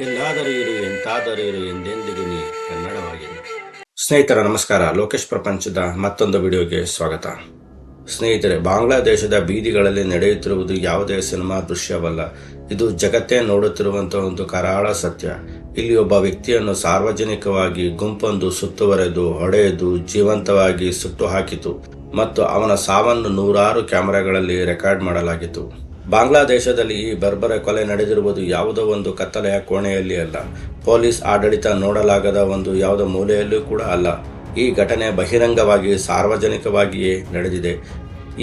ಎಲ್ಲಾದರೂ ಇರು, ಎಂತಾದರೂ ಇರು ಎಂದೆಂದಿಗೂ ನೀ ಸ್ನೇಹಿತರ, ನಮಸ್ಕಾರ. ಲೋಕೇಶ್ ಪ್ರಪಂಚದ ಮತ್ತೊಂದು ವಿಡಿಯೋಗೆ ಸ್ವಾಗತ. ಸ್ನೇಹಿತರೆ, ಬಾಂಗ್ಲಾದೇಶದ ಬೀದಿಗಳಲ್ಲಿ ನಡೆಯುತ್ತಿರುವುದು ಯಾವುದೇ ಸಿನಿಮಾ ದೃಶ್ಯವಲ್ಲ. ಇದು ಜಗತ್ತೇ ನೋಡುತ್ತಿರುವಂತಹ ಒಂದು ಕರಾಳ ಸತ್ಯ. ಇಲ್ಲಿ ಒಬ್ಬ ವ್ಯಕ್ತಿಯನ್ನು ಸಾರ್ವಜನಿಕವಾಗಿ ಗುಂಪೊಂದು ಸುತ್ತುವರೆದು, ಹೊಡೆದು, ಜೀವಂತವಾಗಿ ಸುಟ್ಟು ಹಾಕಿತು. ಮತ್ತು ಅವನ ಸಾವನ್ನು ನೂರಾರು ಕ್ಯಾಮೆರಾಗಳಲ್ಲಿ ರೆಕಾರ್ಡ್ ಮಾಡಲಾಗಿತ್ತು. ಬಾಂಗ್ಲಾದೇಶದಲ್ಲಿ ಈ ಬರ್ಬರ ಕೊಲೆ ನಡೆದಿರುವುದು ಯಾವುದೋ ಒಂದು ಕತ್ತಲೆಯ ಕೋಣೆಯಲ್ಲಿ ಅಲ್ಲ. ಪೊಲೀಸ್ ಆಡಳಿತ ನೋಡಲಾಗದ ಒಂದು ಯಾವುದೋ ಮೂಲೆಯಲ್ಲೂ ಕೂಡ ಅಲ್ಲ. ಈ ಘಟನೆ ಬಹಿರಂಗವಾಗಿ ಸಾರ್ವಜನಿಕವಾಗಿಯೇ ನಡೆದಿದೆ.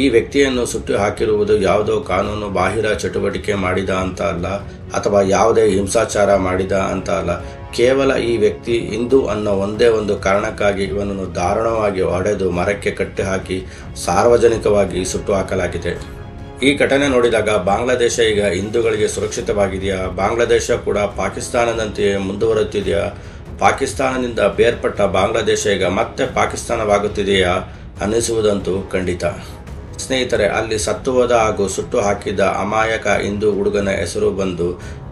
ಈ ವ್ಯಕ್ತಿಯನ್ನು ಸುಟ್ಟು ಹಾಕಿರುವುದು ಯಾವುದೋ ಕಾನೂನು ಬಾಹಿರ ಚಟುವಟಿಕೆ ಮಾಡಿದ ಅಂತ ಅಲ್ಲ, ಅಥವಾ ಯಾವುದೇ ಹಿಂಸಾಚಾರ ಮಾಡಿದ ಅಂತ ಅಲ್ಲ. ಕೇವಲ ಈ ವ್ಯಕ್ತಿ ಹಿಂದೂ ಅನ್ನೋ ಒಂದೇ ಒಂದು ಕಾರಣಕ್ಕಾಗಿ ಇವನನ್ನು ದಾರುಣವಾಗಿ ಹೊಡೆದು ಮರಕ್ಕೆ ಕಟ್ಟಿ ಹಾಕಿ ಸಾರ್ವಜನಿಕವಾಗಿ ಸುಟ್ಟು ಹಾಕಲಾಗಿದೆ. ಈ ಘಟನೆ ನೋಡಿದಾಗ ಬಾಂಗ್ಲಾದೇಶ ಈಗ ಹಿಂದೂಗಳಿಗೆ ಸುರಕ್ಷಿತವಾಗಿದೆಯಾ? ಬಾಂಗ್ಲಾದೇಶ ಕೂಡ ಪಾಕಿಸ್ತಾನದಂತೆಯೇ ಮುಂದುವರುತ್ತಿದೆಯಾ ಪಾಕಿಸ್ತಾನದಿಂದ ಬೇರ್ಪಟ್ಟ ಬಾಂಗ್ಲಾದೇಶ ಈಗ ಮತ್ತೆ ಪಾಕಿಸ್ತಾನವಾಗುತ್ತಿದೆಯಾ ಅನ್ನಿಸುವುದಂತೂ ಖಂಡಿತ. ಸ್ನೇಹಿತರೆ, ಅಲ್ಲಿ ಸತ್ತು ಹೋದ ಹಾಗೂ ಸುಟ್ಟು ಹಾಕಿದ ಅಮಾಯಕ ಹಿಂದೂ ಹುಡುಗನ ಹೆಸರು ಬಂದು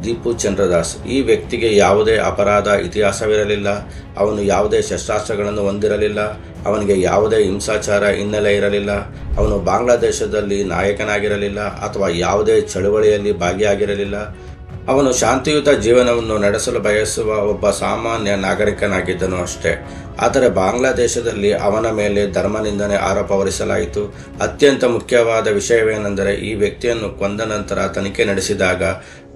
ದೀಪು ಚಂದ್ರದಾಸ್ ಈ ವ್ಯಕ್ತಿಗೆ ಯಾವುದೇ ಅಪರಾಧ ಇತಿಹಾಸವಿರಲಿಲ್ಲ. ಅವನು ಯಾವುದೇ ಶಸ್ತ್ರಾಸ್ತ್ರಗಳನ್ನು ಹೊಂದಿರಲಿಲ್ಲ. ಅವನಿಗೆ ಯಾವುದೇ ಹಿಂಸಾಚಾರ ಹಿನ್ನೆಲೆ ಇರಲಿಲ್ಲ. ಅವನು ಬಾಂಗ್ಲಾದೇಶದಲ್ಲಿ ನಾಯಕನಾಗಿರಲಿಲ್ಲ ಅಥವಾ ಯಾವುದೇ ಚಳುವಳಿಯಲ್ಲಿ ಭಾಗಿಯಾಗಿರಲಿಲ್ಲ. ಅವನು ಶಾಂತಿಯುತ ಜೀವನವನ್ನು ನಡೆಸಲು ಬಯಸುವ ಒಬ್ಬ ಸಾಮಾನ್ಯ ನಾಗರಿಕನಾಗಿದ್ದನು ಅಷ್ಟೇ. ಆದರೆ ಬಾಂಗ್ಲಾದೇಶದಲ್ಲಿ ಅವನ ಮೇಲೆ ಧರ್ಮ ನಿಂದನೆ ಆರೋಪ ಹೊರಿಸಲಾಯಿತು. ಅತ್ಯಂತ ಮುಖ್ಯವಾದ ವಿಷಯವೇನೆಂದರೆ ಈ ವ್ಯಕ್ತಿಯನ್ನು ಕೊಂದ ನಂತರ ತನಿಖೆ ನಡೆಸಿದಾಗ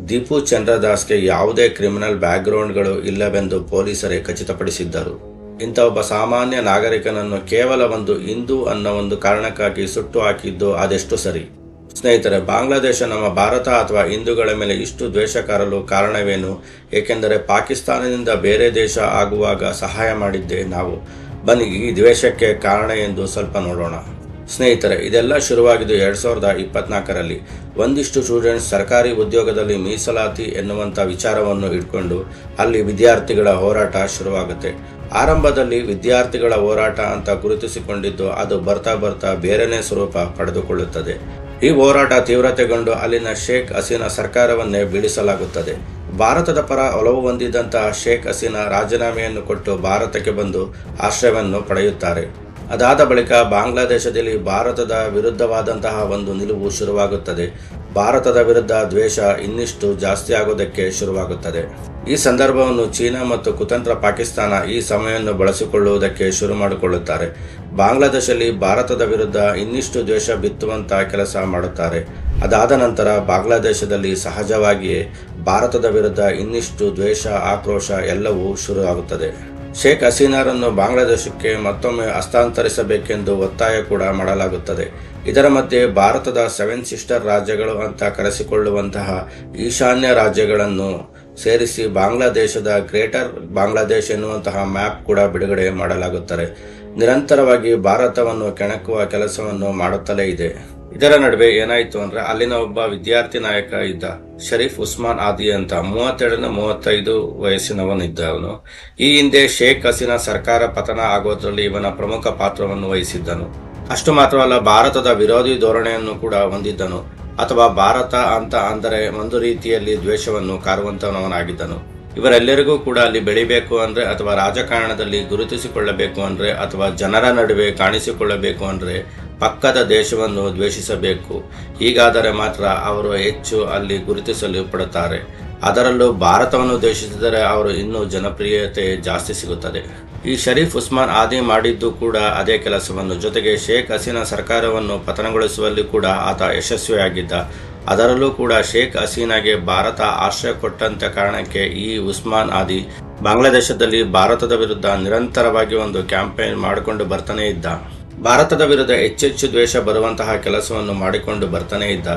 ದೀಪು ಚಂದ್ರದಾಸ್ಗೆ ಯಾವುದೇ ಕ್ರಿಮಿನಲ್ ಬ್ಯಾಕ್ಗ್ರೌಂಡ್ಗಳು ಇಲ್ಲವೆಂದು ಪೊಲೀಸರೇ ಖಚಿತಪಡಿಸಿದ್ದರು. ಇಂಥ ಒಬ್ಬ ಸಾಮಾನ್ಯ ನಾಗರಿಕನನ್ನು ಕೇವಲ ಒಂದು ಹಿಂದೂ ಅನ್ನೋ ಒಂದು ಕಾರಣಕ್ಕಾಗಿ ಸುಟ್ಟು ಹಾಕಿದ್ದು ಅದೆಷ್ಟು ಸರಿ? ಸ್ನೇಹಿತರೆ, ಬಾಂಗ್ಲಾದೇಶ ನಮ್ಮ ಭಾರತ ಅಥವಾ ಹಿಂದೂಗಳ ಮೇಲೆ ಇಷ್ಟು ದ್ವೇಷ ಕಾರಲು ಕಾರಣವೇನು? ಏಕೆಂದರೆ ಪಾಕಿಸ್ತಾನದಿಂದ ಬೇರೆ ದೇಶ ಆಗುವಾಗ ಸಹಾಯ ಮಾಡಿದ್ದೇ ನಾವು. ಬನ್ನಿ, ಈ ದ್ವೇಷಕ್ಕೆ ಕಾರಣ ಎಂದು ಸ್ವಲ್ಪ ನೋಡೋಣ. ಸ್ನೇಹಿತರೆ, ಇದೆಲ್ಲ ಶುರುವಾಗಿದ್ದು ಎರಡು ಸಾವಿರದ ಇಪ್ಪತ್ನಾಲ್ಕರಲ್ಲಿ. ಒಂದಿಷ್ಟು ಸ್ಟೂಡೆಂಟ್ಸ್ ಸರ್ಕಾರಿ ಉದ್ಯೋಗದಲ್ಲಿ ಮೀಸಲಾತಿ ಎನ್ನುವಂಥ ವಿಚಾರವನ್ನು ಇಟ್ಕೊಂಡು ಅಲ್ಲಿ ವಿದ್ಯಾರ್ಥಿಗಳ ಹೋರಾಟ ಶುರುವಾಗುತ್ತೆ. ಆರಂಭದಲ್ಲಿ ವಿದ್ಯಾರ್ಥಿಗಳ ಹೋರಾಟ ಅಂತ ಗುರುತಿಸಿಕೊಂಡಿದ್ದು ಅದು ಬರ್ತಾ ಬರ್ತಾ ಬೇರೆನೇ ಸ್ವರೂಪ ಪಡೆದುಕೊಳ್ಳುತ್ತದೆ. ಈ ಹೋರಾಟ ತೀವ್ರತೆಗೊಂಡು ಅಲ್ಲಿನ ಶೇಖ್ ಹಸೀನಾ ಸರ್ಕಾರವನ್ನೇ ಬೀಳಿಸಲಾಗುತ್ತದೆ ಭಾರತದ ಪರ ಒಲವು ಹೊಂದಿದಂತಹ ಶೇಖ್ ಹಸೀನಾ ರಾಜೀನಾಮೆಯನ್ನು ಕೊಟ್ಟು ಭಾರತಕ್ಕೆ ಬಂದು ಆಶ್ರಯವನ್ನು ಪಡೆಯುತ್ತಾರೆ. ಅದಾದ ಬಳಿಕ ಬಾಂಗ್ಲಾದೇಶದಲ್ಲಿ ಭಾರತದ ವಿರುದ್ಧವಾದಂತಹ ಒಂದು ನಿಲುವು ಶುರುವಾಗುತ್ತದೆ. ಭಾರತದ ವಿರುದ್ಧ ದ್ವೇಷ ಇನ್ನಿಷ್ಟು ಜಾಸ್ತಿ ಆಗೋದಕ್ಕೆ ಶುರುವಾಗುತ್ತದೆ. ಈ ಸಂದರ್ಭವನ್ನು ಚೀನಾ ಮತ್ತು ಕುತಂತ್ರ ಪಾಕಿಸ್ತಾನ ಈ ಸಮಯವನ್ನು ಬಳಸಿಕೊಳ್ಳುವುದಕ್ಕೆ ಶುರು ಮಾಡಿಕೊಳ್ಳುತ್ತಾರೆ. ಬಾಂಗ್ಲಾದೇಶದಲ್ಲಿ ಭಾರತದ ವಿರುದ್ಧ ಇನ್ನಿಷ್ಟು ದ್ವೇಷ ಬಿತ್ತುವಂತ ಕೆಲಸ ಮಾಡುತ್ತಾರೆ. ಅದಾದ ನಂತರ ಬಾಂಗ್ಲಾದೇಶದಲ್ಲಿ ಸಹಜವಾಗಿಯೇ ಭಾರತದ ವಿರುದ್ಧ ಇನ್ನಿಷ್ಟು ದ್ವೇಷ, ಆಕ್ರೋಶ ಎಲ್ಲವೂ ಶುರುವಾಗುತ್ತದೆ ಶೇಖ್ ಹಸೀನಾರನ್ನು ಬಾಂಗ್ಲಾದೇಶಕ್ಕೆ ಮತ್ತೊಮ್ಮೆ ಹಸ್ತಾಂತರಿಸಬೇಕೆಂದು ಒತ್ತಾಯ ಕೂಡ ಮಾಡಲಾಗುತ್ತದೆ. ಇದರ ಮಧ್ಯೆ ಭಾರತದ ಸೆವೆನ್ ಸಿಸ್ಟರ್ ರಾಜ್ಯಗಳು ಅಂತ ಕರೆಸಿಕೊಳ್ಳುವಂತಹ ಈಶಾನ್ಯ ರಾಜ್ಯಗಳನ್ನು ಸೇರಿಸಿ ಬಾಂಗ್ಲಾದೇಶದ ಗ್ರೇಟರ್ ಬಾಂಗ್ಲಾದೇಶ ಎನ್ನುವಂತಹ ಮ್ಯಾಪ್ ಕೂಡ ಬಿಡುಗಡೆ ಮಾಡಲಾಗುತ್ತದೆ. ನಿರಂತರವಾಗಿ ಭಾರತವನ್ನು ಕೆಣಕುವ ಕೆಲಸವನ್ನು ಮಾಡುತ್ತಲೇ ಇದೆ. ಇದರ ನಡುವೆ ಏನಾಯಿತು ಅಂದ್ರೆ ಅಲ್ಲಿನ ಒಬ್ಬ ವಿದ್ಯಾರ್ಥಿ ನಾಯಕ ಇದ್ದ ಶರೀಫ್ ಉಸ್ಮಾನ್ ಆದಿ ಅಂತ ಮೂವತ್ತೆರಡರಿಂದ ಮೂವತ್ತೈದು ವಯಸ್ಸಿನವನಿದ್ದ ಅವನು. ಈ ಹಿಂದೆ ಶೇಖ್ ಹಸೀನಾ ಸರ್ಕಾರ ಪತನ ಆಗೋದ್ರಲ್ಲಿ ಇವನ ಪ್ರಮುಖ ಪಾತ್ರವನ್ನು ವಹಿಸಿದ್ದನು. ಅಷ್ಟು ಮಾತ್ರವಲ್ಲ, ಭಾರತದ ವಿರೋಧಿ ಧೋರಣೆಯನ್ನು ಕೂಡ ಹೊಂದಿದ್ದನು. ಅಥವಾ ಭಾರತ ಅಂತ ಅಂದರೆ ಒಂದು ರೀತಿಯಲ್ಲಿ ದ್ವೇಷವನ್ನು ಕಾರುವಂತವನಾಗಿದ್ದನು ಇವರೆಲ್ಲರಿಗೂ ಕೂಡ ಅಲ್ಲಿ ಬೆಳಿಬೇಕು ಅಂದ್ರೆ ಅಥವಾ ರಾಜಕಾರಣದಲ್ಲಿ ಗುರುತಿಸಿಕೊಳ್ಳಬೇಕು ಅಂದ್ರೆ ಅಥವಾ ಜನರ ನಡುವೆ ಕಾಣಿಸಿಕೊಳ್ಳಬೇಕು ಅಂದ್ರೆ ಪಕ್ಕದ ದೇಶವನ್ನು ದ್ವೇಷಿಸಬೇಕು. ಹೀಗಾದರೆ ಮಾತ್ರ ಅವರು ಹೆಚ್ಚು ಅಲ್ಲಿ ಗುರುತಿಸಲು ಪಡುತ್ತಾರೆ. ಅದರಲ್ಲೂ ಭಾರತವನ್ನು ದ್ವೇಷಿಸಿದರೆ ಅವರು ಇನ್ನೂ ಜನಪ್ರಿಯತೆ ಜಾಸ್ತಿ ಸಿಗುತ್ತದೆ. ಈ ಶರೀಫ್ ಉಸ್ಮಾನ್ ಆದಿ ಮಾಡಿದ್ದು ಕೂಡ ಅದೇ ಕೆಲಸವನ್ನು. ಜೊತೆಗೆ ಶೇಖ್ ಹಸೀನಾ ಸರ್ಕಾರವನ್ನು ಪತನಗೊಳಿಸುವಲ್ಲಿ ಕೂಡ ಆತ ಯಶಸ್ವಿಯಾಗಿದ್ದ. ಅದರಲ್ಲೂ ಕೂಡ ಶೇಖ್ ಹಸೀನಾಗೆ ಭಾರತ ಆಶ್ರಯ ಕೊಟ್ಟಂತ ಕಾರಣಕ್ಕೆ ಈ ಉಸ್ಮಾನ್ ಆದಿ ಬಾಂಗ್ಲಾದೇಶದಲ್ಲಿ ಭಾರತದ ವಿರುದ್ಧ ನಿರಂತರವಾಗಿ ಒಂದು ಕ್ಯಾಂಪೇನ್ ಮಾಡಿಕೊಂಡು ಬರ್ತಾನೆ ಇದ್ದ. ಭಾರತದ ವಿರುದ್ಧ ಹೆಚ್ಚೆಚ್ಚು ದ್ವೇಷ ಬರುವಂತಹ ಕೆಲಸವನ್ನು ಮಾಡಿಕೊಂಡು ಬರ್ತಾನೆ ಇದ್ದ.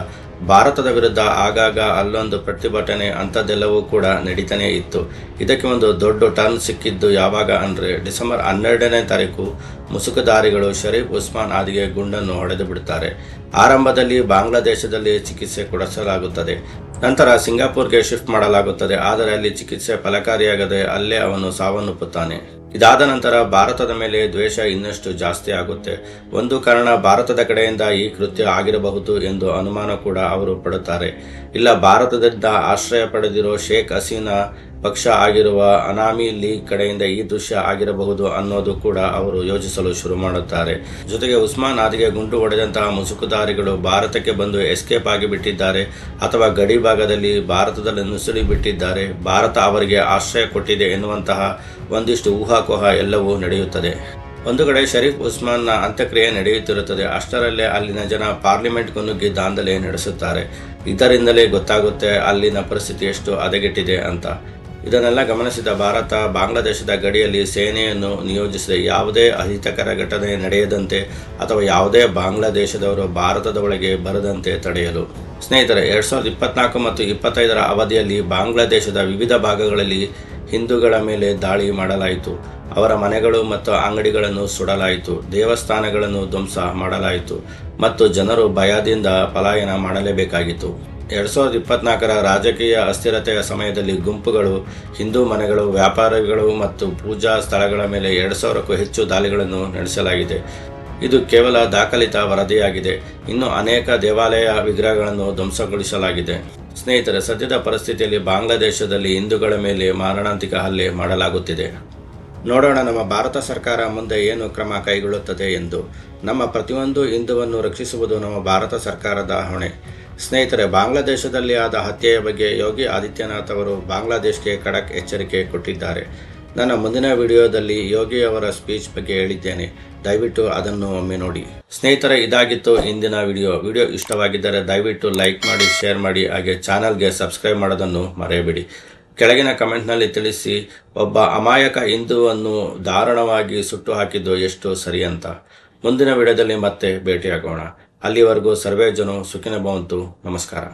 ಭಾರತದ ವಿರುದ್ಧ ಆಗಾಗ ಅಲ್ಲೊಂದು ಪ್ರತಿಭಟನೆ ಅಂಥದ್ದೆಲ್ಲವೂ ಕೂಡ ನಡೀತಾನೇ ಇತ್ತು. ಇದಕ್ಕೆ ಒಂದು ದೊಡ್ಡ ಟರ್ನ್ ಸಿಕ್ಕಿದ್ದು ಯಾವಾಗ ಅಂದರೆ ಡಿಸೆಂಬರ್ ಹನ್ನೆರಡನೇ ತಾರೀಕು ಮುಸುಕುದಾರಿಗಳು ಶರೀಫ್ ಉಸ್ಮಾನ್ ಆದಿಗೆ ಗುಂಡನ್ನು ಹೊಡೆದು ಬಿಡುತ್ತಾರೆ. ಆರಂಭದಲ್ಲಿ ಬಾಂಗ್ಲಾದೇಶದಲ್ಲಿ ಚಿಕಿತ್ಸೆ ಕೊಡಿಸಲಾಗುತ್ತದೆ. ನಂತರ ಸಿಂಗಾಪುರ್ಗೆ ಶಿಫ್ಟ್ ಮಾಡಲಾಗುತ್ತದೆ. ಆದರೆ ಅಲ್ಲಿ ಚಿಕಿತ್ಸೆ ಫಲಕಾರಿಯಾಗದೆ ಅಲ್ಲೇ ಅವನು ಸಾವನ್ನಪ್ಪುತ್ತಾನೆ. ಇದಾದ ನಂತರ ಭಾರತದ ಮೇಲೆ ದ್ವೇಷ ಇನ್ನಷ್ಟು ಜಾಸ್ತಿ ಆಗುತ್ತೆ. ಒಂದು ಕಾರಣ ಭಾರತದ ಕಡೆಯಿಂದ ಈ ಕೃತ್ಯ ಆಗಿರಬಹುದು ಎಂದು ಅನುಮಾನ ಕೂಡ ಅವರು ಪಡುತ್ತಾರೆ. ಇಲ್ಲ, ಭಾರತದಿಂದ ಆಶ್ರಯ ಪಡೆದಿರೋ ಶೇಖ್ ಹಸೀನಾ ಪಕ್ಷ ಆಗಿರುವ ಅನಾಮಿ ಲೀಗ್ ಕಡೆಯಿಂದ ಈ ದೃಶ್ಯ ಆಗಿರಬಹುದು ಅನ್ನೋದು ಕೂಡ ಅವರು ಯೋಚಿಸಲು ಶುರು ಮಾಡುತ್ತಾರೆ. ಜೊತೆಗೆ ಉಸ್ಮಾನ್ ಆದಿಗೆ ಗುಂಡು ಹೊಡೆದಂತಹ ಮುಸುಕುದಾರಿಗಳು ಭಾರತಕ್ಕೆ ಬಂದು ಎಸ್ಕೇಪ್ ಆಗಿಬಿಟ್ಟಿದ್ದಾರೆ ಅಥವಾ ಗಡಿ ಭಾಗದಲ್ಲಿ ಭಾರತದಲ್ಲಿ ನುಸುಳಿ ಬಿಟ್ಟಿದ್ದಾರೆ ಭಾರತ ಅವರಿಗೆ ಆಶ್ರಯ ಕೊಟ್ಟಿದೆ ಎನ್ನುವಂತಹ ಒಂದಿಷ್ಟು ಊಹಾಕೋಹ ಎಲ್ಲವೂ ನಡೆಯುತ್ತದೆ. ಒಂದು ಕಡೆ ಶರೀಫ್ ಉಸ್ಮಾನ್ನ ಅಂತ್ಯಕ್ರಿಯೆ ನಡೆಯುತ್ತಿರುತ್ತದೆ. ಅಷ್ಟರಲ್ಲೇ ಅಲ್ಲಿನ ಜನ ಪಾರ್ಲಿಮೆಂಟ್ಗೂ ನುಗ್ಗಿ ದಾಂಧಲೆ ನಡೆಸುತ್ತಾರೆ. ಇದರಿಂದಲೇ ಗೊತ್ತಾಗುತ್ತೆ ಅಲ್ಲಿನ ಪರಿಸ್ಥಿತಿ ಎಷ್ಟು ಹದಗೆಟ್ಟಿದೆ ಅಂತ. ಇದನ್ನೆಲ್ಲ ಗಮನಿಸಿದ ಭಾರತ, ಬಾಂಗ್ಲಾದೇಶದ ಗಡಿಯಲ್ಲಿ ಸೇನೆಯನ್ನು ನಿಯೋಜಿಸಿದೆ ಯಾವುದೇ ಅಹಿತಕರ ಘಟನೆ ನಡೆಯದಂತೆ ಅಥವಾ ಯಾವುದೇ ಬಾಂಗ್ಲಾದೇಶದವರು ಭಾರತದ ಒಳಗೆ ಬರದಂತೆ ತಡೆಯಲು. ಸ್ನೇಹಿತರೆ, ಎರಡ್ ಸಾವಿರದ ಇಪ್ಪತ್ನಾಲ್ಕು ಮತ್ತು ಇಪ್ಪತ್ತೈದರ ಅವಧಿಯಲ್ಲಿ ಬಾಂಗ್ಲಾದೇಶದ ವಿವಿಧ ಭಾಗಗಳಲ್ಲಿ ಹಿಂದೂಗಳ ಮೇಲೆ ದಾಳಿ ಮಾಡಲಾಯಿತು. ಅವರ ಮನೆಗಳು ಮತ್ತು ಅಂಗಡಿಗಳನ್ನು ಸುಡಲಾಯಿತು. ದೇವಸ್ಥಾನಗಳನ್ನು ಧ್ವಂಸ ಮಾಡಲಾಯಿತು. ಮತ್ತು ಜನರು ಭಯದಿಂದ ಪಲಾಯನ ಮಾಡಲೇಬೇಕಾಗಿತ್ತು. ಎರಡು ಸಾವಿರದ ಇಪ್ಪತ್ನಾಲ್ಕರ ರಾಜಕೀಯ ಅಸ್ಥಿರತೆಯ ಸಮಯದಲ್ಲಿ ಗುಂಪುಗಳು, ಹಿಂದೂ ಮನೆಗಳು, ವ್ಯಾಪಾರಿಗಳು ಮತ್ತು ಪೂಜಾ ಸ್ಥಳಗಳ ಮೇಲೆ ಎರಡು ಸಾವಿರಕ್ಕೂ ಹೆಚ್ಚು ದಾಳಿಗಳನ್ನು ನಡೆಸಲಾಗಿದೆ. ಇದು ಕೇವಲ ದಾಖಲಿತ ವರದಿಯಾಗಿದೆ. ಇನ್ನು ಅನೇಕ ದೇವಾಲಯ ವಿಗ್ರಹಗಳನ್ನು ಧ್ವಂಸಗೊಳಿಸಲಾಗಿದೆ. ಸ್ನೇಹಿತರೆ, ಸದ್ಯದ ಪರಿಸ್ಥಿತಿಯಲ್ಲಿ ಬಾಂಗ್ಲಾದೇಶದಲ್ಲಿ ಹಿಂದೂಗಳ ಮೇಲೆ ಮಾರಣಾಂತಿಕ ಹಲ್ಲೆ ಮಾಡಲಾಗುತ್ತಿದೆ. ನೋಡೋಣ ನಮ್ಮ ಭಾರತ ಸರ್ಕಾರ ಮುಂದೆ ಏನು ಕ್ರಮ ಕೈಗೊಳ್ಳುತ್ತದೆ ಎಂದು. ನಮ್ಮ ಪ್ರತಿಯೊಂದು ಹಿಂದುವನ್ನು ರಕ್ಷಿಸುವುದು ನಮ್ಮ ಭಾರತ ಸರ್ಕಾರದ ಹೊಣೆ. ಸ್ನೇಹಿತರೆ, ಬಾಂಗ್ಲಾದೇಶದಲ್ಲಿ ಆದ ಹತ್ಯೆಯ ಬಗ್ಗೆ ಯೋಗಿ ಆದಿತ್ಯನಾಥ್ ಅವರು ಬಾಂಗ್ಲಾದೇಶಕ್ಕೆ ಖಡಕ್ ಎಚ್ಚರಿಕೆ ಕೊಟ್ಟಿದ್ದಾರೆ. ನನ್ನ ಮುಂದಿನ ವಿಡಿಯೋದಲ್ಲಿ ಯೋಗಿ ಅವರ ಸ್ಪೀಚ್ ಬಗ್ಗೆ ಹೇಳಿದ್ದೇನೆ. ದಯವಿಟ್ಟು ಅದನ್ನು ಒಮ್ಮೆ ನೋಡಿ. ಸ್ನೇಹಿತರೆ, ಇದಾಗಿತ್ತು ಇಂದಿನ ವಿಡಿಯೋ. ವಿಡಿಯೋ ಇಷ್ಟವಾಗಿದ್ದರೆ ದಯವಿಟ್ಟು ಲೈಕ್ ಮಾಡಿ, ಶೇರ್ ಮಾಡಿ, ಹಾಗೆ ಚಾನಲ್ಗೆ ಸಬ್ಸ್ಕ್ರೈಬ್ ಮಾಡೋದನ್ನು ಮರೆಯಬೇಡಿ. ಕೆಳಗಿನ ಕಮೆಂಟ್ನಲ್ಲಿ ತಿಳಿಸಿ, ಒಬ್ಬ ಅಮಾಯಕ ಹಿಂದುವನ್ನು ದಾರುಣವಾಗಿ ಸುಟ್ಟು ಹಾಕಿದ್ದು ಎಷ್ಟು ಸರಿ ಅಂತ ಮುಂದಿನ ವಿಡಿಯೋದಲ್ಲಿ ಮತ್ತೆ ಭೇಟಿಯಾಗೋಣ. ಅಲ್ಲಿವರೆಗೂ ಸರ್ವೇ ಜನ ಸುಖಿನ ಭವಂತು. ನಮಸ್ಕಾರ.